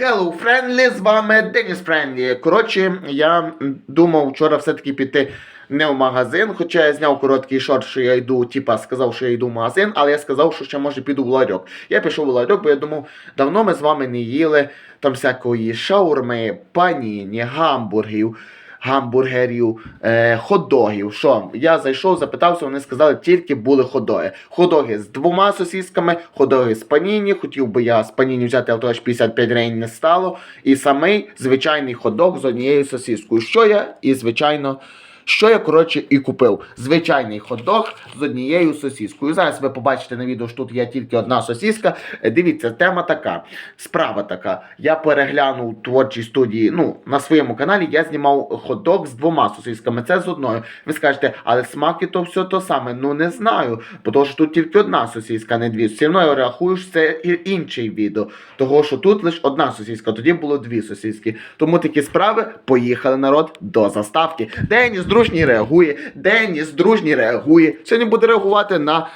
Hello, Friendly, з вами Деніс Френдлі. Коротше, я думав вчора все-таки піти не в магазин, хоча я зняв короткий шорт, що я йду, типа сказав, що я йду в магазин, але я сказав, що ще може піду в ларьок. Я пішов в ларьок, бо я думав, давно ми з вами не їли там всякої шаурми, паніні, гамбургів. Гамбургерів, е, хот-догів. Що? Я зайшов, запитався, вони сказали, тільки були хот-доги. Хот-доги з двома сосісками, хот-доги з паніні. Хотів би я з паніні взяти, але аж 55 гривень не стало. І самий звичайний хот-дог з однією сосіскою. Що я і звичайно. Що я, коротше, і купив. Звичайний хот-дог з однією сосіскою. Зараз ви побачите на відео, що тут є тільки одна сосіска. Е, Дивіться, тема така, справа така. Я переглянув творчій студії, ну, на своєму каналі я знімав хот-дог з двома сосісками. Це з одною. Ви скажете, але смаки то все то саме. Ну не знаю. Бо що тут тільки одна сосіска, не дві. Все одно я рахую, що це інший відео. Того, що тут лише одна сосіска, тоді було дві сосіски. Тому такі справи поїхали народ до заставки. Деніс дружній реагує, Деніс дружній реагує. Сьогодні буде реагувати на,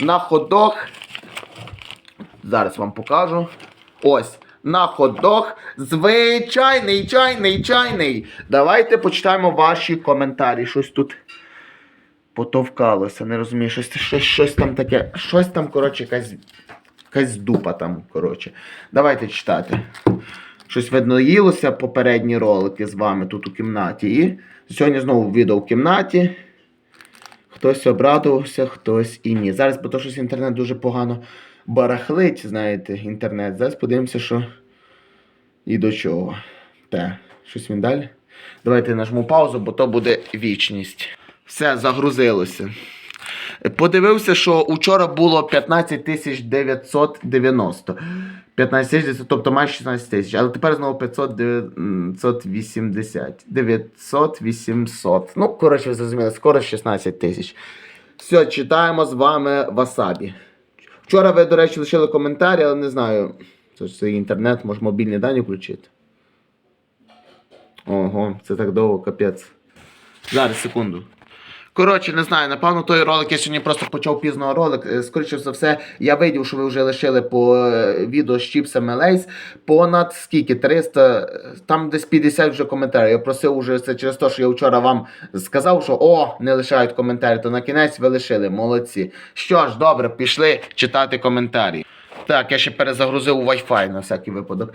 на ходок. Зараз вам покажу. Ось. На ходок. Звичайний, чайний, чайний. Давайте почитаємо ваші коментарі. Щось тут потовкалося, не розумію, щось, щось, щось там таке. Щось там, коротше, якась, якась дупа там, коротше. Давайте читати. Щось видно їлося попередні ролики з вами тут у кімнаті. І сьогодні знову відео в кімнаті. Хтось обрадувався, хтось і ні. Зараз, бо то щось інтернет дуже погано барахлить, знаєте, інтернет. Зараз подивимося, що і до чого. Те, щось він далі. Давайте нажму паузу, бо то буде вічність. Все, загрузилося. Подивився, що учора було 15 990. 15 тисяч, тобто майже 16 тисяч. Але тепер знову 500 980. 900 800. Ну, коротше, ви зрозуміли, скоро 16 тисяч. Все, читаємо з вами Васабі. Вчора ви, до речі, лишили коментарі, але не знаю. Це інтернет, може мобільні дані включити. Ого, це так довго, капець. Зараз, секунду. Коротше, не знаю, напевно, той ролик я сьогодні просто почав пізно ролик. Е, Скоріше за все, я видів, що ви вже лишили по е, відео з чіпсами Лейс. Понад скільки? 300, е, там десь 50 вже коментарів. Я просив уже це через те, що я вчора вам сказав, що о, не лишають коментарі, то на кінець ви лишили. Молодці. Що ж, добре, пішли читати коментарі. Так, я ще перезагрузив Wi-Fi на всякий випадок.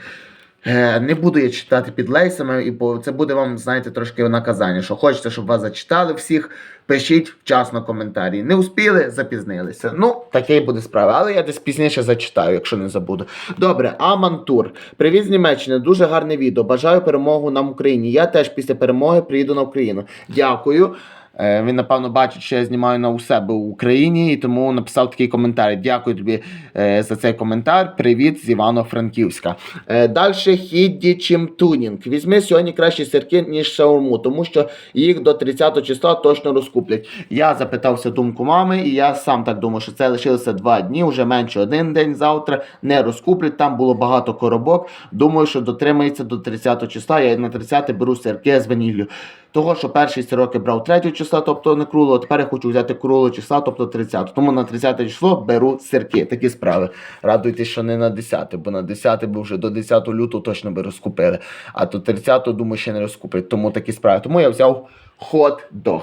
Е, Не буду я читати під лейсами, і це буде вам, знаєте, трошки наказання. Що хочете, щоб вас зачитали всіх, пишіть вчасно коментарі. Не успіли, запізнилися. Ну, таке буде справа. Але я десь пізніше зачитаю, якщо не забуду. Добре, Амантур. Привіт з Німеччини. Дуже гарне відео. Бажаю перемогу нам в Україні. Я теж після перемоги приїду на Україну. Дякую. Е, Він, напевно, бачить, що я знімаю на у себе в Україні, і тому написав такий коментар. Дякую тобі е, за цей коментар. Привіт з Івано-Франківська. Е, Далі Хідді Чим Тунінг. Візьми сьогодні кращі сирки, ніж шаурму, тому що їх до 30 числа точно розкуплять. Я запитався думку мами, і я сам так думаю, що це лишилося два дні, вже менше один день завтра. Не розкуплять. Там було багато коробок. Думаю, що дотримається до 30 числа. Я на 30 беру сирки з ваніллю. Того, що перші сироки брав 3 числа, тобто не круло, тепер я хочу взяти круло числа, тобто 30. Тому на 30 число беру сирки. Такі справи. Радуйтесь, що не на 10, бо на 10 би вже до 10 лютого точно би розкупили. А до 30, думаю, ще не розкуплять. Тому такі справи. Тому я взяв хот-дог.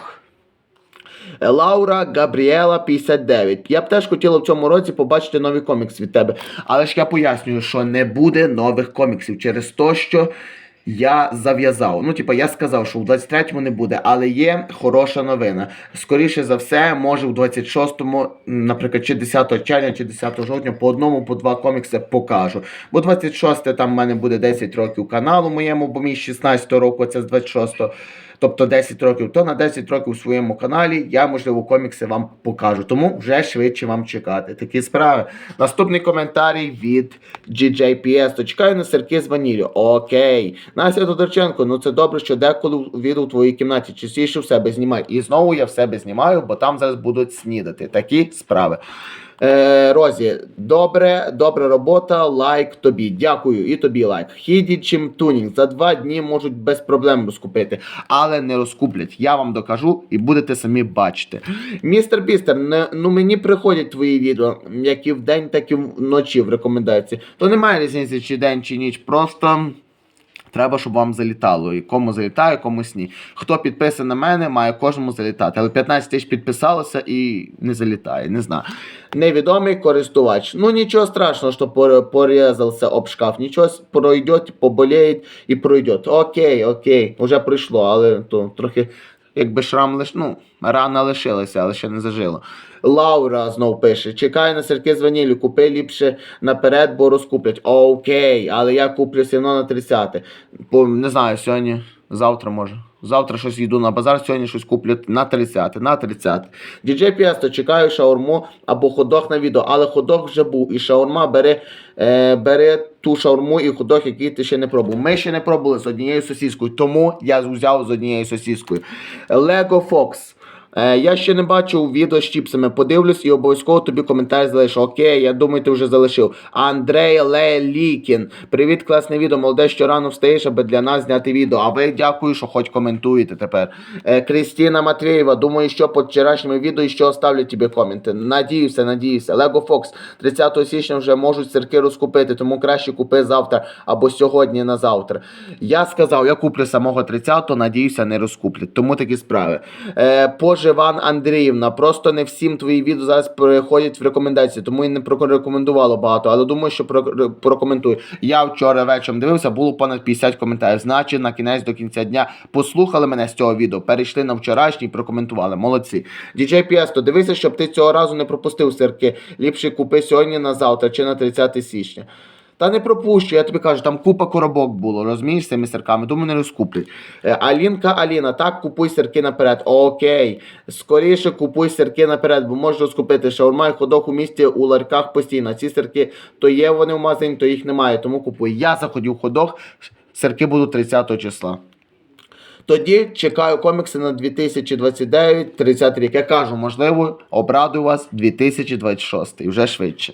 Лаура Габріела 59. Я б теж хотіла в цьому році побачити новий комікс від тебе. Але ж я пояснюю, що не буде нових коміксів через те, що я зав'язав. Ну, типа, я сказав, що в 23-му не буде, але є хороша новина. Скоріше за все, може в 26-му, наприклад, чи 10 червня, чи 10 жовтня по одному, по два комікси покажу. Бо 26 там в мене буде 10 років каналу моєму, бо мій 16 року, це з 26 тобто 10 років, то на 10 років у своєму каналі я, можливо, комікси вам покажу. Тому вже швидше вам чекати. Такі справи. Наступний коментарій від GJPS. То чекаю на сирки з ваніллю. Окей. Настя Тодорченко, ну це добре, що деколи відео у твоїй кімнаті частіше в себе знімай. І знову я в себе знімаю, бо там зараз будуть снідати. Такі справи. Е, Розі, добре, добра робота, лайк тобі. Дякую, і тобі лайк. Хіді чим тунінг. За два дні можуть без проблем розкупити, але не розкуплять. Я вам докажу і будете самі бачити. Містер Бістер, не, ну мені приходять твої відео, як і вдень, так і вночі в рекомендації. То немає різниці, чи день, чи ніч. Просто. Треба, щоб вам залітало. І кому залітає, комусь ні. Хто підписаний на мене, має кожному залітати. Але 15 тисяч підписалося і не залітає. Не знаю. Невідомий користувач. Ну нічого страшного, що порізався об шкаф. Нічого пройде, поболіє і пройде. Окей, окей, вже прийшло, але то трохи. Якби шрам лиш, ну, рана лишилася, але ще не зажило. Лаура знов пише: чекаю на сирки з ваніллю, купи ліпше наперед, бо розкуплять. Окей, але я куплю одно на 30. Бо не знаю, сьогодні, завтра може. Завтра щось йду на базар, сьогодні щось куплю на 30, на 30. Діджей Піасто, чекаю шаурму або ходок на відео, але ходок вже був. І шаурма бери, е, бери ту шаурму і ходок, який ти ще не пробував. Ми ще не пробували з однією сосіскою, тому я взяв з однією сосіскою. Лего Fox. Е, я ще не бачив відео з чіпсами. Подивлюсь і обов'язково тобі коментар залишу. Окей, я думаю, ти вже залишив. Андрей Лелікін. Привіт, класне відео. Молоде, що рано встаєш, аби для нас зняти відео. А ви дякую, що хоч коментуєте тепер. Е, Крістіна Матвєєва. Думаю, що під вчорашнім відео і що оставлю тобі коменти. Надіюся, надіюся. Лего Фокс 30 січня вже можуть сирки розкупити, тому краще купи завтра або сьогодні на завтра. Я сказав, я куплю самого 30-го, надіюся, не розкуплять. Тому такі справи. Е, Поживан Андріївна. Просто не всім твої відео зараз переходять в рекомендації, тому і не прорекомендувало багато. Але думаю, що прокоментую. Я вчора вечором дивився, було понад 50 коментарів. Значить, на кінець до кінця дня послухали мене з цього відео, перейшли на вчорашній прокоментували. Молодці. Діджей Піесто, дивися, щоб ти цього разу не пропустив сирки. Ліпше купи сьогодні на завтра чи на 30 січня. Та не пропущу, я тобі кажу, там купа коробок було, розумієш, з цими сирками, думаю, не розкуплять. Е, Алінка Аліна, так, купуй сирки наперед. Окей. Скоріше купуй сирки наперед, бо можеш розкупити шаурма і ходок у місті у ларьках постійно. Ці сирки то є вони в магазині, то їх немає, тому купуй. Я заходив ходок, сирки будуть 30 числа. Тоді чекаю комікси на 2029-30 рік. Я кажу, можливо, обрадую вас 2026, вже швидше.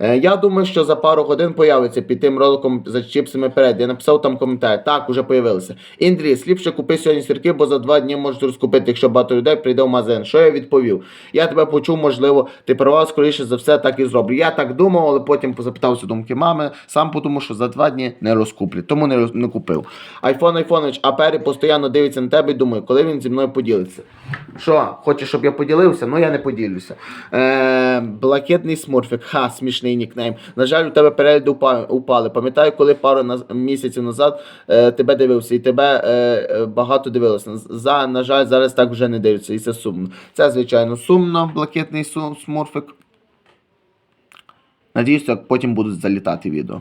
Е, я думаю, що за пару годин появиться під тим роликом за чіпсами перед. Я написав там коментар. Так, уже появилися. Індріс, ліпше купи сьогодні сірки, бо за два дні можуть розкупити, якщо багато людей прийде в магазин. Що я відповів? Я тебе почув, можливо, ти права, скоріше за все, так і зроблю. Я так думав, але потім запитався думки мами, сам подумав, що за два дні не розкуплять, тому не, роз- не купив. Айфон Айфонович, а Пері постійно дивиться на тебе і думає, коли він зі мною поділиться. Що, хочеш, щоб я поділився? Ну я не поділюся. Е, блакитний смурфик, ха, смішний нікнейм. На жаль, у тебе перегляди упали. Пам'ятаю, коли пару наз- місяців назад е, тебе дивився, і тебе е, багато дивилося. За, на жаль, зараз так вже не дивляться, і це сумно. Це, звичайно, сумно, блакитний смурфик. Надіюся, потім будуть залітати відео.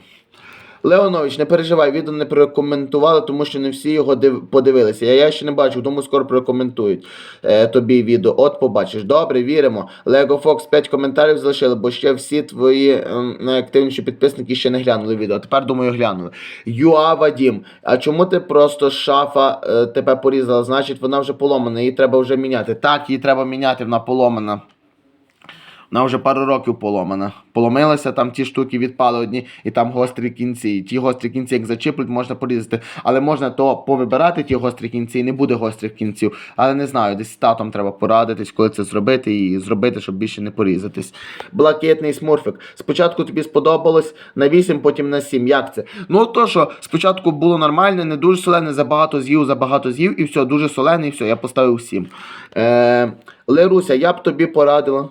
Леонович, не переживай, відео не прокоментували, тому що не всі його див... подивилися. Я, я ще не бачу, тому скоро прокоментують е, тобі відео. От побачиш. Добре, віримо. Lego Fox 5 коментарів залишили, бо ще всі твої ем, найактивніші підписники ще не глянули відео. Тепер, думаю, глянули. Юа Вадім, а чому ти просто шафа е, тебе порізала? Значить, вона вже поломана, її треба вже міняти. Так, її треба міняти, вона поломана. Вона вже пару років поломана. Поломилася, там ті штуки відпали одні, і там гострі кінці. І ті гострі кінці, як зачіплять, можна порізати. Але можна то повибирати ті гострі кінці, і не буде гострих кінців. Але не знаю, десь татом треба порадитись, коли це зробити, і зробити, щоб більше не порізатись. Блакитний смурфик. Спочатку тобі сподобалось на 8, потім на 7. Як це? Ну то що, спочатку було нормально, не дуже солене, забагато з'їв, забагато з'їв, і все, дуже солене, і все, я поставив 7. Е, Леруся, я б тобі порадила.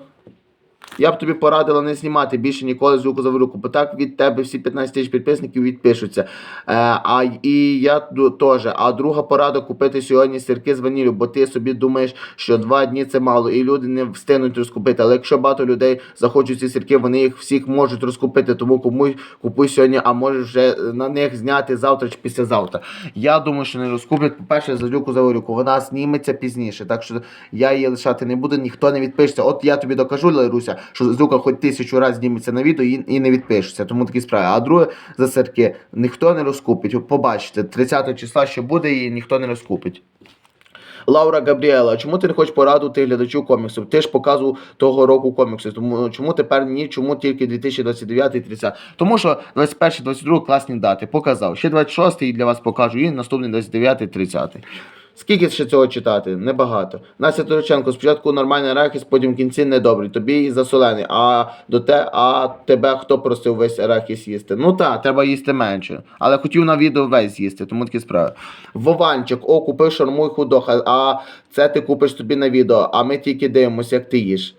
Я б тобі порадила не знімати більше ніколи звуку за руку, бо так від тебе всі 15 тисяч підписників відпишуться. Е, а і я теж. А друга порада купити сьогодні сирки з ваніллю, бо ти собі думаєш, що два дні це мало, і люди не встигнуть розкупити. Але якщо багато людей захочуть ці сирки, вони їх всіх можуть розкупити. Тому купуй, купуй сьогодні, а можеш вже на них зняти завтра чи післязавтра. Я думаю, що не розкуплять. По-перше, за люку за вирюку. Вона зніметься пізніше. Так що я її лишати не буду, ніхто не відпишеться. От я тобі докажу, Ларуся, що Зука хоч тисячу разів зніметься на відео і, і не відпишеться. Тому такі справи. А друге за сирки ніхто не розкупить. Побачите, 30 числа ще буде і ніхто не розкупить. Лаура Габріела, чому ти не хочеш порадувати глядачів коміксів? Ти ж показував того року комікси. Тому чому тепер ні? Чому тільки 2029-30? Тому що 21 22 класні дати. Показав. Ще 26 і для вас покажу. І наступний 29 і 30. Скільки ще цього читати? Небагато. Настя Турченко, спочатку нормальний арахіс, потім в кінці недобрий. Тобі і засолений. А до те, а тебе хто просив весь арахіс їсти? Ну так, треба їсти менше. Але хотів на відео весь їсти, тому такі справи. Вованчик, о, купив шарму і худох, а- це ти купиш собі на відео, а ми тільки дивимося, як ти їш.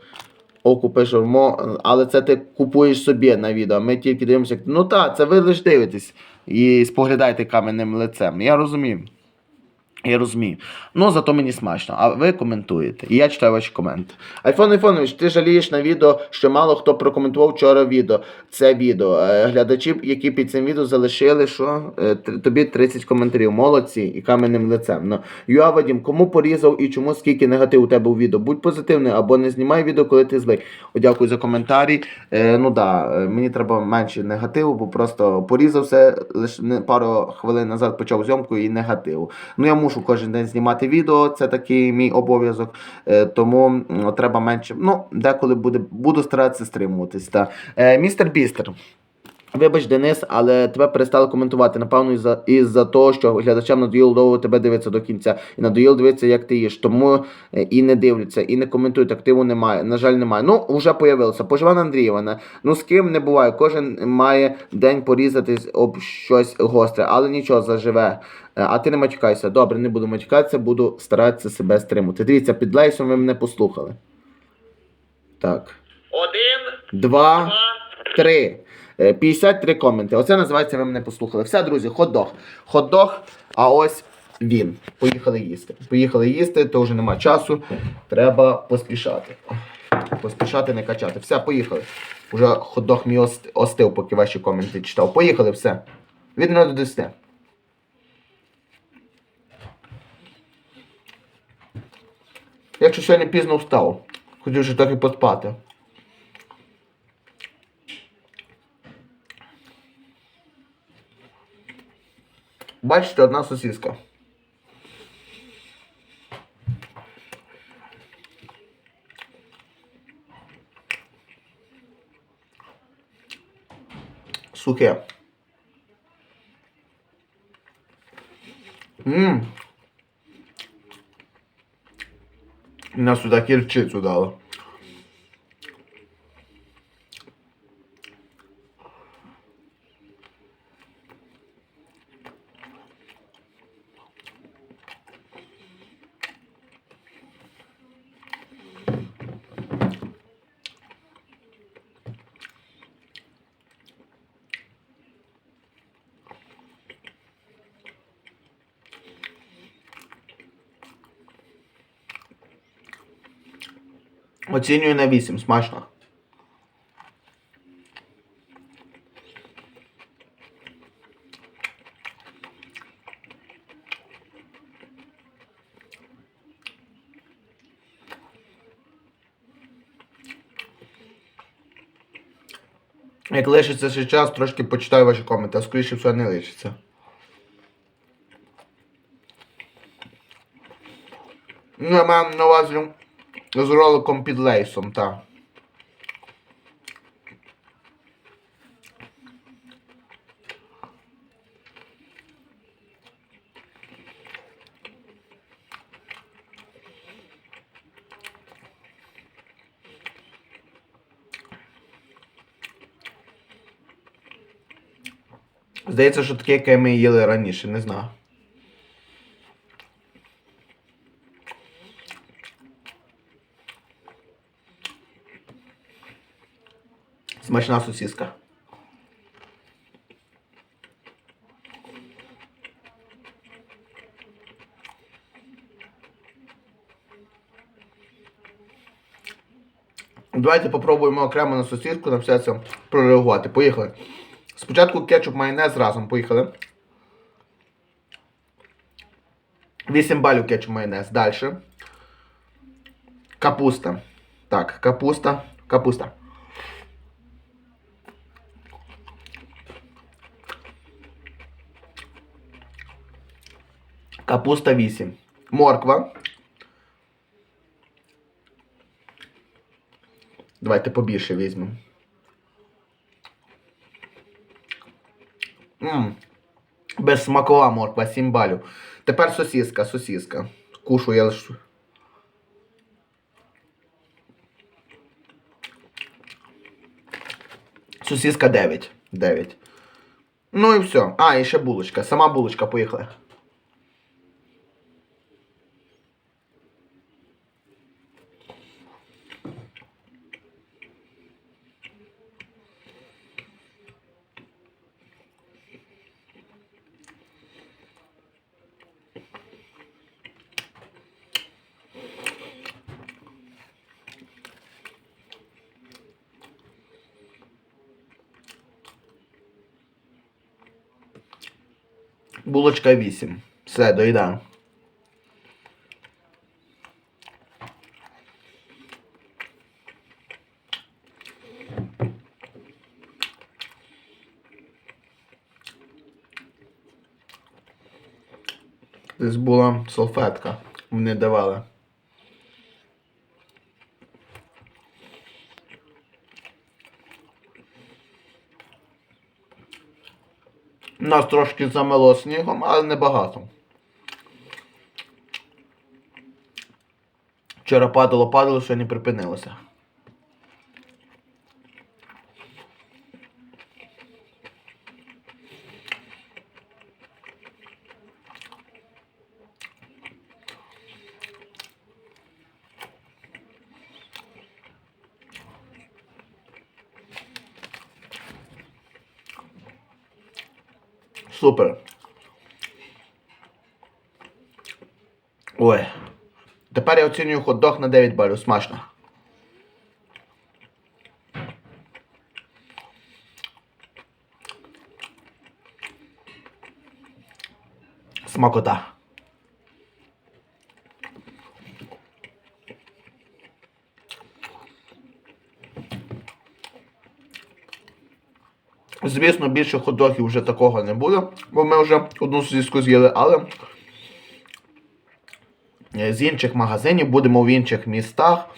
О, купиш шарму, але це ти купуєш собі на відео, ми тільки дивимося, як ти. Ну так, це ви лише дивитесь і споглядаєте кам'яним лицем. Я розумію. Я розумію. Ну, зато мені смачно. А ви коментуєте. І я читаю ваші коменти. Айфон Айфонович, ти жалієш на відео, що мало хто прокоментував вчора відео. Це відео. Е, Глядачі, які під цим відео залишили, що Е, тобі 30 коментарів. Молодці і каменним лицем. Ну, Юа Вадім, кому порізав і чому скільки негативу у тебе у відео? Будь позитивний або не знімай відео, коли ти злий. О, дякую за коментарі. Е, ну да, е, мені треба менше негативу, бо просто порізав все лише пару хвилин назад почав зйомку і негативу. Ну я кожен день знімати відео, це такий мій обов'язок. Е, тому треба менше. Ну, деколи буде, буду старатися стримуватись. Е, містер Бістер. Вибач, Денис, але тебе перестали коментувати. Напевно, із-за із-за того, що глядачам надоїло довго тебе дивитися до кінця. І надоїло дивитися, як ти їш. Тому е, і не дивляться, і не коментують. Активу немає. На жаль, немає. Ну, вже появилося. Поживана Андріївна. Ну з ким не буває. Кожен має день порізатись об щось гостре, але нічого заживе. Е, А ти не матюкайся. Добре, не буду матюкатися, буду старатися себе стримати. Дивіться, під лейсом ви мене послухали. Так. Один, Два. два, Три. Е, 53 коменти. Оце називається ви мене послухали. Все, друзі, хот-дог. Хот-дог, а ось він. Поїхали їсти. Поїхали їсти, то вже нема часу. Треба поспішати. Поспішати, не качати. Все, поїхали. Уже хот-дог мій остив, поки ваші коменти читав. Поїхали, все. Від 0 до 10. Якщо сьогодні пізно встав, хотів ще трохи поспати. Бачите, одна сосиска. Сухе. Ммм. Нас сюди кірчицю дали. Оцінюю на 8, смачно. Як лишиться ще час, трошки почитаю ваші коменти, а скоріше все не лишиться. Ну, я маю на увазі з роликом під лейсом, так. Здається, що таке, яке ми їли раніше, не знаю. Смачна сосиска. Давайте попробуємо окремо на сосиску на все це прореагувати. Поїхали. Спочатку кетчуп, майонез разом. Поїхали. 8 балів кетчуп майонез. Далі. Капуста. Так, капуста. Капуста. Капуста 8. Морква. Давайте побільше візьмемо. Безсмакова морква, 7 балів. Тепер сосіска, сосіска. Кушу я лише. Сосіска 9. 9. Ну і все. А, і ще булочка. Сама булочка поїхала. Булочка 8. Все, доїдаємо. Десь була салфетка. Мені давали. Нас трошки замело снігом, але небагато. Вчора падало, падало, сьогодні припинилося. Супер. Ой. Тепер я оцінюю хот-дог на 9 балів. Смачно. Смакота. Звісно, більше хот-догів вже такого не буде, бо ми вже одну сосиску з'їли, але е, з інших магазинів будемо в інших містах,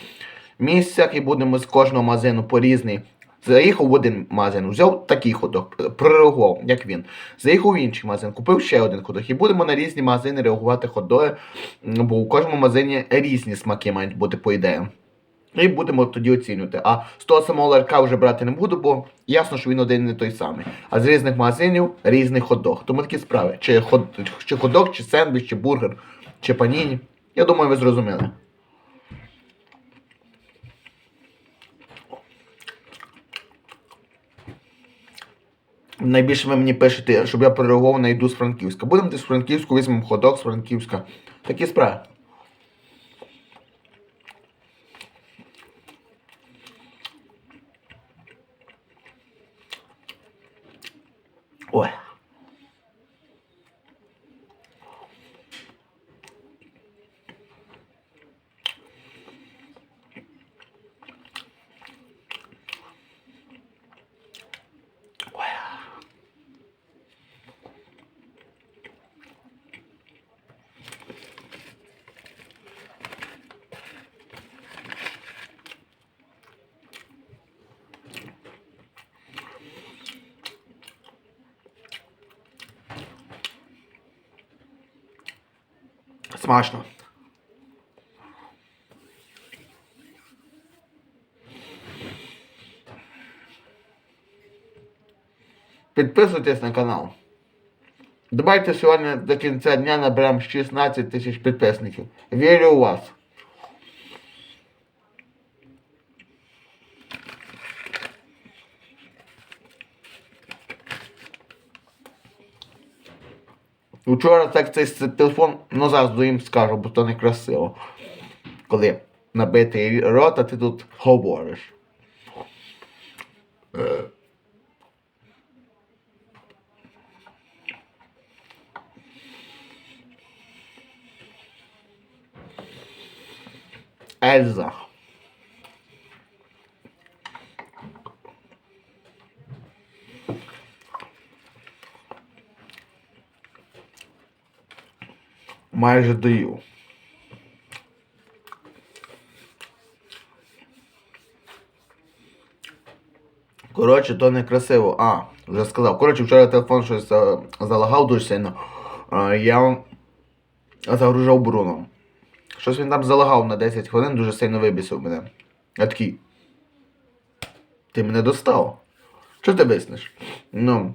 місцях і будемо з кожного магазину по різній. Заїхав в один магазин, взяв такий ходок, прореагував, як він. Заїхав в інший магазин, купив ще один ходок. І будемо на різні магазини реагувати ходоги, бо у кожному магазині різні смаки мають бути по ідеям. І будемо тоді оцінювати. А з того самого ларька вже брати не буду, бо ясно, що він один не той самий. А з різних магазинів різний хот-дог. Тому такі справи. Чи хот, чи хот-дог, чи сендвіч, чи бургер, чи паніні. Я думаю, ви зрозуміли. Найбільше ви мені пишете, щоб я прореагував на їду з Франківська. Будемо десь з Франківську, візьмемо хот-дог з Франківська. Такі справи. Ой. Ой. Смачно. Підписуйтесь на канал. Давайте сьогодні до кінця дня наберемо 16 тисяч підписників. Вірю у вас. Вчора так цей телефон, ну зараз їм скажу, бо то некрасиво. Коли набитий рот, а ти тут говориш. Е. Ельза. Майже доїв. Коротше, то не красиво. А, вже сказав. Коротше, вчора телефон щось залагав дуже сильно. А, я загружав Бруно. Щось він там залагав на 10 хвилин, дуже сильно вибісив мене. Я такий. Ти мене достав. Що ти виснеш? Ну.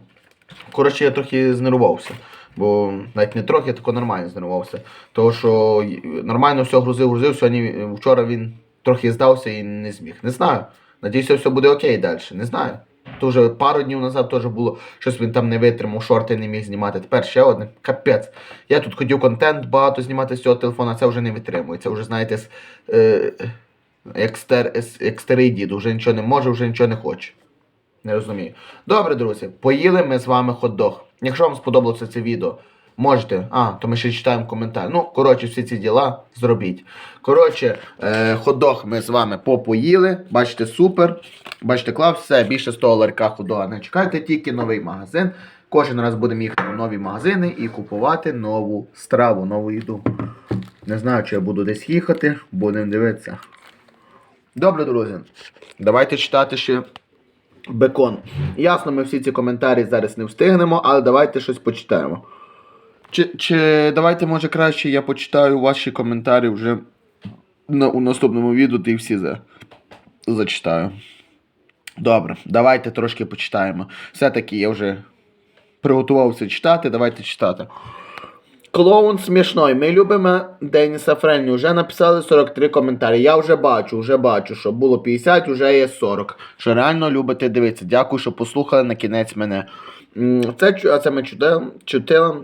Коротше, я трохи знервувався. Бо навіть не трохи, я тако нормально знервувався. Тому що нормально все грузив, грузив. Сьогодні вчора він трохи здався і не зміг. Не знаю. Надіюся, все буде окей далі. Не знаю. То вже пару днів назад теж було, щось він там не витримав, шорти не міг знімати. Тепер ще одне. Капець. Я тут хотів контент багато знімати з цього телефона, це вже не витримує. Це вже, знаєте, е, ес- як старий дід, вже нічого не може, вже нічого не хоче. Не розумію. Добре, друзі, поїли ми з вами хот-дог. Якщо вам сподобалося це відео, можете. А, то ми ще читаємо коментар. Ну, коротше, всі ці діла зробіть. Коротше, е, хот-дог ми з вами попоїли. Бачите, супер. Бачите, клав, все, більше з того ларька хот-дога не чекайте, тільки новий магазин. Кожен раз будемо їхати в нові магазини і купувати нову страву, нову їду. Не знаю, чи я буду десь їхати, будемо дивитися. Добре, друзі. Давайте читати ще бекон. Ясно, ми всі ці коментарі зараз не встигнемо, але давайте щось почитаємо. Чи, чи давайте, може, краще я почитаю ваші коментарі вже на, у наступному відео, і всі за, зачитаю. Добре, давайте трошки почитаємо. Все-таки я вже приготувався читати, давайте читати. Клоун смішной. Ми любимо Деніса Френні. Вже написали 43 коментарі. Я вже бачу, вже бачу, що було 50, вже є 40. Що реально любите дивитися. Дякую, що послухали на кінець мене. Це, а це ми чудили. чутили.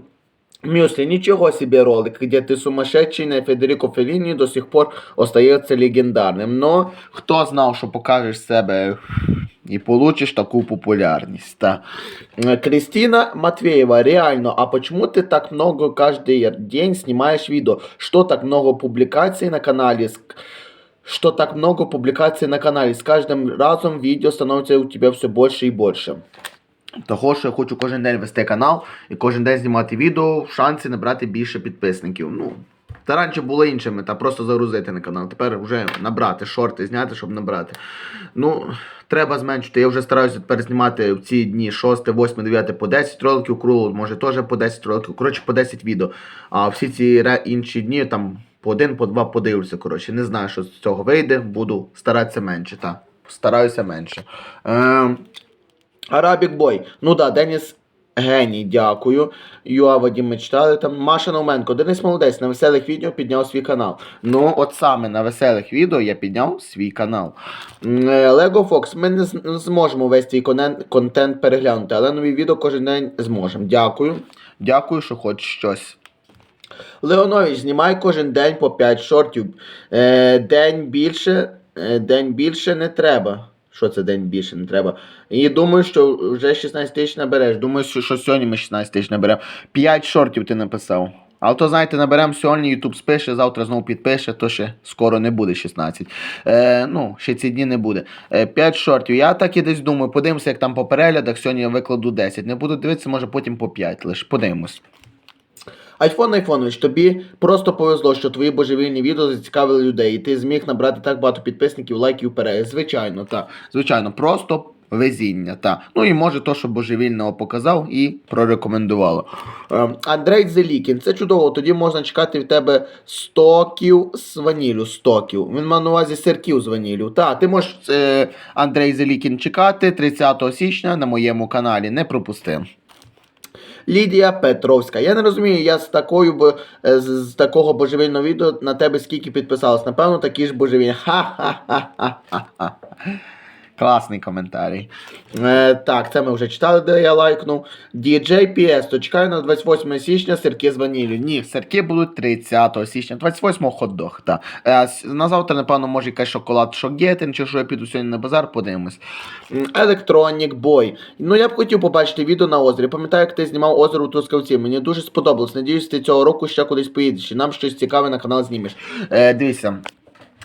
Мюсли, ничего себе ролик, где ты сумасшедший на Федерико Феллини до сих пор остается легендарним. Но хто знав, що покажеш себе і получиш таку популярність. Та. Э, Кристина Матвеева, реально, а почему ты так много каждый день снимаешь видео? Что так много публикаций на канале? С- Что так много публикаций на канале? С каждым разом видео становится у тебя все больше и больше. Того, що я хочу кожен день вести канал і кожен день знімати відео в шансі набрати більше підписників. Ну, та раніше було іншими, та просто загрузити на канал. Тепер вже набрати, шорти зняти, щоб набрати. Ну, треба зменшити. Я вже стараюся тепер знімати в ці дні 6, 8, 9 по 10 роликів, кругло, може теж по 10 роликів. Коротше, по 10 відео. А всі ці інші дні там по один, по два подивлюся. Коротше, не знаю, що з цього вийде. Буду старатися менше. Та. Стараюся менше. Ем, Арабік Бой. Ну да, Деніс геній, дякую. Юа читали там. Маша Науменко. Денис молодець на веселих відео підняв свій канал. Ну, от саме на веселих відео я підняв свій канал. Е, Лего Фокс, ми не зможемо весь твій контент переглянути, але нові відео кожен день зможемо. Дякую. Дякую, що хоч щось. Леонович, знімай кожен день по 5 шортів. Е, день більше, е, день більше не треба. Що це день більше не треба? І думаю, що вже 16 тисяч набереш. Думаю, що, сьогодні ми 16 тисяч наберемо. 5 шортів ти написав. Але то, знаєте, наберемо сьогодні, YouTube спише, завтра знову підпише, то ще скоро не буде 16. Е, ну, ще ці дні не буде. Е, 5 шортів. Я так і десь думаю, подивимося, як там по переглядах. Сьогодні я викладу 10. Не буду дивитися, може потім по 5 лише. Подивимось. Айфон Айфонович, тобі просто повезло, що твої божевільні відео зацікавили людей, і ти зміг набрати так багато підписників, лайків переглядів. Звичайно, так. Звичайно, просто везіння, так. Ну і може то, що божевільного показав і прорекомендувало. Ем, Андрей Зелікін, це чудово. Тоді можна чекати від тебе стоків з ванілю. Стоків. Він мав на увазі сирків з ванілю. Так, ти можеш е, Андрей Зелікін чекати 30 січня на моєму каналі. Не пропусти. Лідія Петровська. Я не розумію, я з такою бо е, з такого божевільного відео на тебе скільки підписалось. Напевно, такі ж божевільні. Ха-ха-ха-ха-ха. Класний коментарій. Е, так, це ми вже читали, де я лайкнув. DJ PS, чекаю на 28 січня сирки з ваніллю. Ні, сирки будуть 30 січня, 28 хот-дог. Та. Е, на завтра, напевно, може якась шоколад шокгетен, чи що я піду сьогодні на базар, подивимось. Electronic Boy. Ну я б хотів побачити відео на озері. Пам'ятаю, як ти знімав озеро у Трускавці. Мені дуже сподобалось. Надіюсь, ти цього року ще кудись поїдеш і нам щось цікаве на канал знімеш. Е, дивіться.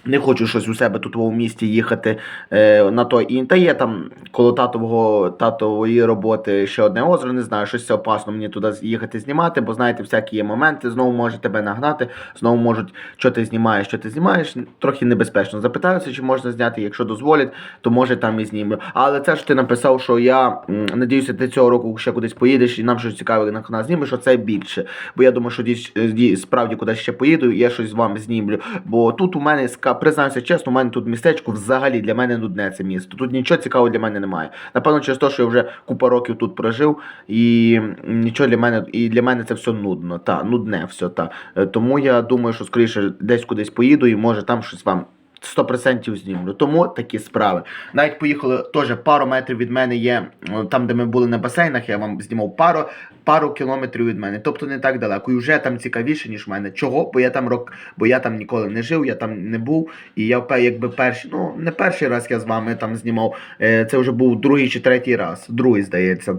Не хочу щось у себе тут у місті їхати е, на той і та є там коло татового татової роботи ще одне озеро. Не знаю, щось це опасно мені туди їхати знімати, бо знаєте, всякі є моменти. Знову можуть тебе нагнати, знову можуть, що ти знімаєш, що ти знімаєш. Трохи небезпечно. Запитаюся, чи можна зняти. Якщо дозволять, то може там і знімлю. Але це ж ти написав, що я надіюся, ти цього року ще кудись поїдеш і нам щось цікаве на канал знімеш, що це більше. Бо я думаю, що е, дій- справді кудись ще поїду, я щось з вами знімлю. Бо тут у мене ска- признаюся чесно, у мене тут містечко взагалі для мене нудне це місто. Тут нічого цікавого для мене немає. Напевно, через те, що я вже купа років тут прожив, і нічого для мене, і для мене це все нудно. Та, нудне все. Та. Е, Тому я думаю, що скоріше десь кудись поїду і може там щось вам. 100% знімлю. Тому такі справи. Навіть поїхали теж пару метрів від мене є, там, де ми були на басейнах, я вам знімав пару, пару кілометрів від мене. Тобто не так далеко. І вже там цікавіше, ніж в мене. Чого? Бо я там рок, бо я там ніколи не жив, я там не був. І я якби перший, ну не перший раз я з вами там знімав. Е, це вже був другий чи третій раз. Другий, здається.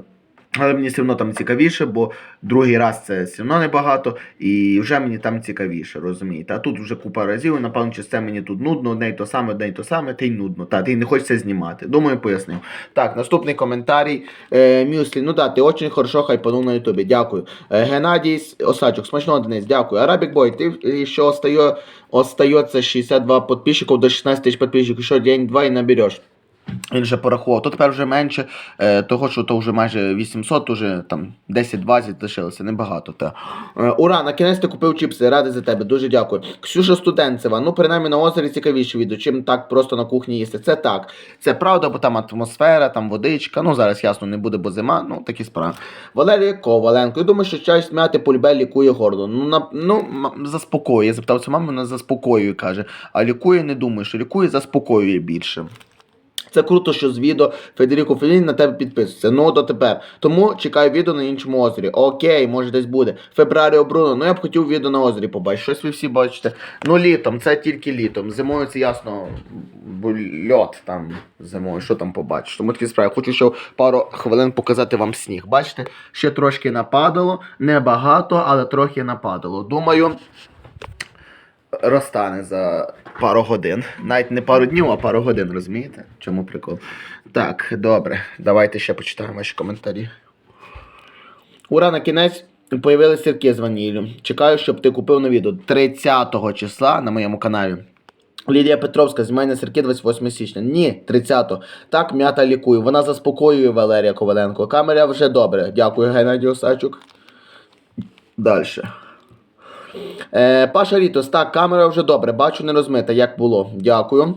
Але мені все одно там цікавіше, бо другий раз це все одно небагато, і вже мені там цікавіше, розумієте. А тут вже купа разів, і напевно, через це мені тут нудно, одне й то саме, одне й то саме, та й нудно. Та, ти не хочеться знімати. Думаю, пояснив. Так, наступний коментарій. Е, Мюслі, ну да, ти очень хорошо хайпанув на Ютубі. Дякую. Е, Геннадій Осадчук, смачного Денис, дякую. Арабік Бой, ти ще остає, остається 62 підписчиків до 16 тисяч підписчиків, що день-два і набереш. Він вже порахував. То тепер вже менше, е, того, що то вже майже 800, то вже там 10-20 лишилося, небагато. Та. Е, ура, на кінець ти купив чіпси, радий за тебе, дуже дякую. Ксюша Студенцева, ну принаймні на озері цікавіше відео, чим так просто на кухні їсти. Це так. Це правда, бо там атмосфера, там водичка. Ну зараз ясно не буде, бо зима, ну такі справи. Валерій Коваленко, я думаю, що чай смяти полюбе лікує горло. Ну, на, ну заспокоює. Я запитався маму, вона заспокоює, каже. А лікує, не думаю, що лікує, заспокоює більше. Це круто, що з відео Федеріко Феліні на тебе підписується. Ну дотепер. Тому чекаю відео на іншому озері. Окей, може десь буде. Фебраріо Бруно. Ну я б хотів відео на озері побачити. Щось ви всі бачите. Ну літом, це тільки літом. Зимою це ясно. Льот там зимою, що там побачиш. Тому такі справи. Хочу ще пару хвилин показати вам сніг. Бачите, ще трошки нападало. Небагато, але трохи нападало. Думаю розтане за пару годин. Навіть не пару днів, а пару годин, розумієте? Чому прикол? Так, добре. Давайте ще почитаємо ваші коментарі. Ура, на кінець появилися сірки з ваніллю. Чекаю, щоб ти купив на відео 30 числа на моєму каналі. Лідія Петровська на сірки 28 січня. Ні, 30-го. Так, м'ята лікує. Вона заспокоює Валерія Коваленко. Камера вже добре. Дякую, Геннадій Осадчук. Далі. Е, Паша Рітос, так, камера вже добре, бачу, не розмита, як було. Дякую.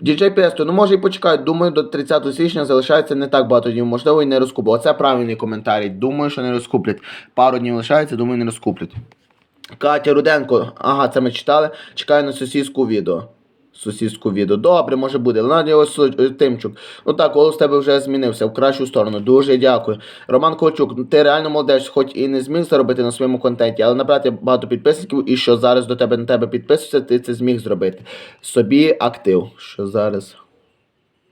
Діджей Песто, ну може і почекають. Думаю, до 30 січня залишається не так багато днів, можливо, і не розкуплять. Оце правильний коментарій. Думаю, що не розкуплять. Пару днів лишається, думаю, не розкуплять. Катя Руденко, ага, це ми читали. Чекаю на сусідську відео. Сусідську відео. Добре, може буде. Надія Осу- Тимчук. Ну так, голос тебе вже змінився в кращу сторону. Дуже дякую. Роман Ковчук, ти реально молодець, хоч і не зміг заробити на своєму контенті, але набрати багато підписників і що зараз до тебе на тебе підписується, ти це зміг зробити. Собі актив. Що зараз?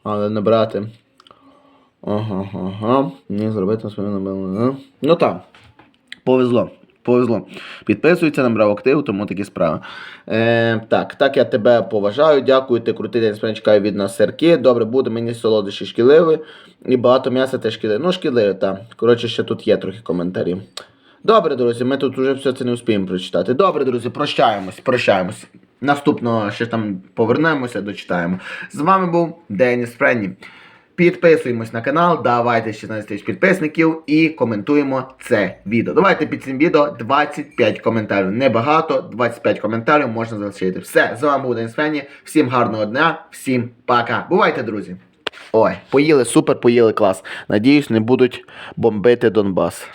Але набрати. Ага, ага. Міг зробити на своєму. Ну так. Повезло. Повезло. Підписується, набрав актив, тому такі справи. Е, так, так я тебе поважаю. Дякую, ти крутий день справді чекаю від нас сирки. Добре, буде мені солодощі шкідливі. І багато м'яса теж шкідливе. Ну, шкідливе, так. Коротше, ще тут є трохи коментарів. Добре, друзі, ми тут вже все це не успіємо прочитати. Добре, друзі, прощаємось, прощаємось. Наступного ще там повернемося, дочитаємо. З вами був Деніс Френні. Підписуємось на канал, давайте 16 тисяч підписників і коментуємо це відео. Давайте під цим відео 25 коментарів. Небагато, 25 коментарів можна залишити. Все, з вами був Денис Френні. Всім гарного дня, всім пока. Бувайте, друзі. Ой, поїли супер, поїли клас. Надіюсь, не будуть бомбити Донбас.